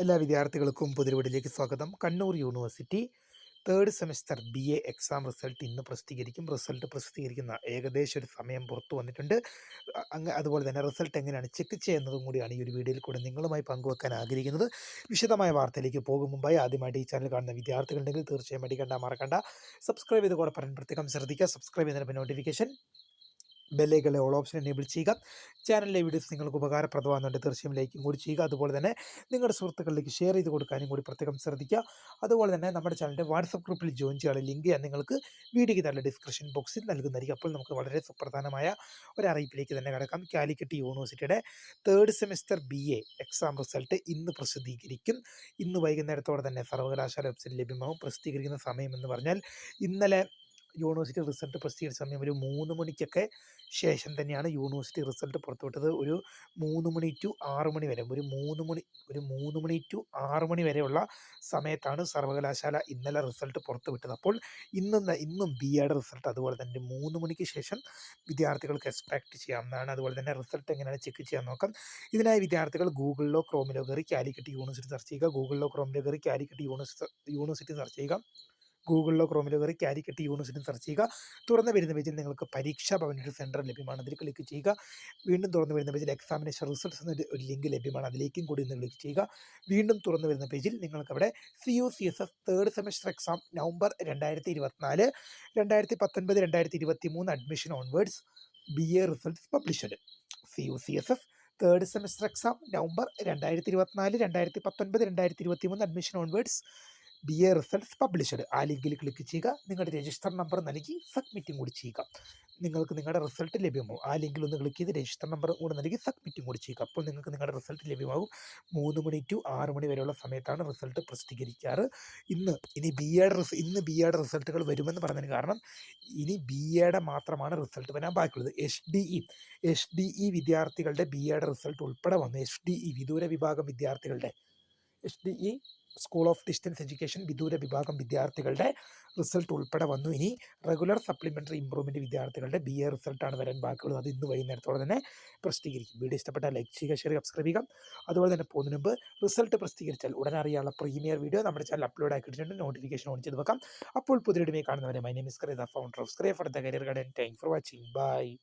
എല്ലാ വിദ്യാർത്ഥികൾക്കും പുതിരുവീടിലേക്ക് സ്വാഗതം. Kannur university third semester B A exam result ഇന്ന് പ്രസിദ്ധീകരിക്കും. റിസൾട്ട് പ്രസിദ്ധീകരിക്കുന്ന ഏകദേശം ഒരു സമയം പുറത്തു വന്നിട്ടുണ്ട്. അങ്ങ് അതുപോലെ തന്നെ റിസൾട്ട് എങ്ങനെയാണ് ചെക്ക് ചെയ്യുന്നതും കൂടിയാണ് ഈ ഒരു വീഡിയോയിൽ കൂടെ നിങ്ങളുമായി പങ്കുവെക്കാൻ ആഗ്രഹിക്കുന്നത്. വിശദമായ വാർത്തയിലേക്ക് പോകും മുമ്പായി ആദ്യമായിട്ട് ഈ ചാനൽ കാണുന്ന വിദ്യാർത്ഥികളുണ്ടെങ്കിൽ തീർച്ചയായും അടിക്കണ്ട മറക്കണ്ട. സബ്സ്ക്രൈബ് ചെയ്ത് കൂടെ പറയാൻ പ്രത്യേകം ശ്രദ്ധിക്കുക. സബ്സ്ക്രൈബ് ചെയ്യുന്നതിന് നോട്ടിഫിക്കേഷൻ ബെല്ലേക്കുള്ള ഓൾ ഓപ്ഷൻ എനേബിൾ ചെയ്യുക. ചാനലിലെ വീഡിയോസ് നിങ്ങൾക്ക് ഉപകാരപ്രദമാകുന്നുണ്ട്. തീർച്ചയായും ലൈക്കും കൂടി ചെയ്യുക. അതുപോലെ തന്നെ നിങ്ങളുടെ സുഹൃത്തുക്കളിലേക്ക് ഷെയർ ചെയ്ത് കൊടുക്കാനും കൂടി പ്രത്യേകം ശ്രദ്ധിക്കുക. അതുപോലെ തന്നെ നമ്മുടെ ചാനലിന്റെ വാട്സപ്പ് ഗ്രൂപ്പിൽ ജോയിൻ ചെയ്യാനുള്ള ലിങ്ക് ഞാൻ നിങ്ങൾക്ക് വീഡിയോയ്ക്ക് തന്നെ ഡിസ്ക്രിപ്ഷൻ ബോക്സിൽ നൽകുന്നതായിരിക്കും. അപ്പോൾ നമുക്ക് വളരെ സുപ്രധാനമായ ഒരു അറിയിപ്പിലേക്ക് തന്നെ കിടക്കാം. കാലിക്കറ്റ് യൂണിവേഴ്സിറ്റിയുടെ third semester B A exam result ഇന്ന് പ്രസിദ്ധീകരിക്കും. ഇന്ന് വൈകുന്നേരത്തോടെ തന്നെ സർവകലാശാല വെബ്സൈറ്റ് ലഭ്യമാകും പ്രസിദ്ധീകരിക്കുന്ന സമയം എന്ന് പറഞ്ഞാൽ ഇന്നലെ യൂണിവേഴ്സിറ്റി റിസൾട്ട് പ്രസിദ്ധീകരിച്ച സമയം ഒരു മൂന്ന് മണിക്കൊക്കെ ശേഷം തന്നെയാണ് യൂണിവേഴ്സിറ്റി റിസൾട്ട് പുറത്തുവിട്ടത്. ഒരു മൂന്ന് മണി ടു ആറ് മണി വരെ ഒരു മൂന്ന് മണി ഒരു മൂന്ന് മണി ടു ആറ് മണി വരെയുള്ള സമയത്താണ് സർവകലാശാല ഇന്നലെ റിസൾട്ട് പുറത്തുവിട്ടത്. അപ്പോൾ ഇന്നും ഇന്നും ബി എയുടെ റിസൾട്ട് അതുപോലെ തന്നെ മൂന്ന് മണിക്ക് ശേഷം വിദ്യാർത്ഥികൾക്ക് എക്സ്പെക്ട് ചെയ്യാവുന്നതാണ്. അതുപോലെ തന്നെ റിസൾട്ട് എങ്ങനെയാണ് ചെക്ക് ചെയ്യാൻ നോക്കാം. ഇതിനായി വിദ്യാർത്ഥികൾ ഗൂഗിളിലോ ക്രോമിലോ കയറി കാലിക്കറ്റ് യൂണിവേഴ്സിറ്റി സെർച്ച് ചെയ്യുക. ഗൂഗിളിലോ ക്രോമിലോ കയറി കാലിക്കറ്റ് യൂണിവേഴ്സിറ്റി യൂണിവേഴ്സിറ്റി സെർച്ച് ചെയ്യുക. ഗൂഗിളിലോ ക്രോമിലോ കയറി കാലിക്കറ്റ് യൂണിവേഴ്സിറ്റി സെർച്ച് ചെയ്യുക. തുറന്ന് വരുന്ന പേജിൽ നിങ്ങൾക്ക് പരീക്ഷാ ഭവനൊരു സെന്റർ ലഭ്യമാണ്. അതിൽ ക്ലിക്ക് ചെയ്യുക. വീണ്ടും തുറന്ന് വരുന്ന പേജിൽ എക്സാമിനേഷൻ റിസൾട്ട്സ് എന്നൊരു ഒരു ലിങ്ക് ലഭ്യമാണ്. അതിലേക്കും കൂടി ഒന്ന് ക്ലിക്ക് ചെയ്യുക. വീണ്ടും തുറന്ന് വരുന്ന പേജിൽ നിങ്ങൾക്ക് അവിടെ C U C S S third semester exam November രണ്ടായിരത്തി ഇരുപത്തിനാല് രണ്ടായിരത്തി പത്തൊൻപത് രണ്ടായിരത്തി ഇരുപത്തി മൂന്ന് admission onwards B A results published C U C S S third semester exam November രണ്ടായിരത്തി ഇരുപത്തിനാല് രണ്ടായിരത്തി പത്തൊൻപത് രണ്ടായിരത്തി ഇരുപത്തി മൂന്ന് admission onwards B A results published ആ ലിങ്കിൽ ക്ലിക്ക് ചെയ്യുക. നിങ്ങളുടെ രജിസ്റ്റർ നമ്പർ നൽകി സബ്മിറ്റും കൂടി ചെയ്യുക. നിങ്ങൾക്ക് നിങ്ങളുടെ റിസൾട്ട് ലഭ്യമാവും. ആ ലിങ്കിൽ ഒന്ന് ക്ലിക്ക് ചെയ്ത് രജിസ്റ്റർ നമ്പർ കൂടെ നൽകി സബ്മിറ്റും കൂടി ചെയ്യുക. അപ്പോൾ നിങ്ങൾക്ക് നിങ്ങളുടെ റിസൾട്ട് ലഭ്യമാകും. മൂന്ന് മണി ടു ആറ് മണി വരെയുള്ള സമയത്താണ് റിസൾട്ട് പ്രസിദ്ധീകരിക്കാറ്. ഇന്ന് ഇനി ബി റിസ് ഇന്ന് ബി എയുടെ റിസൾട്ടുകൾ വരുമെന്ന് പറഞ്ഞതിന് കാരണം ഇനി ബി എയുടെ മാത്രമാണ് റിസൾട്ട് വരാൻ ബാക്കിയുള്ളത്. H D E H D E വിദ്യാർത്ഥികളുടെ ബി എയുടെ റിസൾട്ട് ഉൾപ്പെടെ വന്നു. എച്ച് ഡി ഇ വിദൂര വിഭാഗം വിദ്യാർത്ഥികളുടെ H D E school of distance education വിദൂര വിഭാഗം വിദ്യാർത്ഥികളുടെ റിസൾട്ട് ഉൾപ്പെടെ വന്നു. ഇനി റെഗുലർ സപ്ലിമെന്ററി ഇമ്പ്രൂവ്മെന്റ് വിദ്യാർത്ഥികളുടെ ബി എ റിസൾട്ടാണ് വരാൻ ബാക്കിയുള്ളത്. അത് ഇന്ന് വൈകുന്നേരത്തോടെ തന്നെ പ്രസിദ്ധീകരിക്കും. വീഡിയോ ഇഷ്ടപ്പെട്ടാൽ ലൈക്ക് ചെയ്യുക ഷെയർ സബ്സ്ക്രൈബ് ചെയ്യുക. അതുപോലെ തന്നെ പോകുന്നതിന് മുമ്പ് റിസൾട്ട് പ്രസിദ്ധീകരിച്ചാൽ ഉടൻ അറിയാനുള്ള പ്രീമിയർ വീഡിയോ നമ്മുടെ ചാനൽ അപ്ലോഡ് ആക്കിയിട്ടുണ്ട്. നോട്ടിഫിക്കേഷൻ ഓൺ ചെയ്ത് വെക്കാം. അപ്പോൾ പുതിയ കാണുന്നവരെ my name is founder of സ്ക്രേ for the career garden thank for watching bye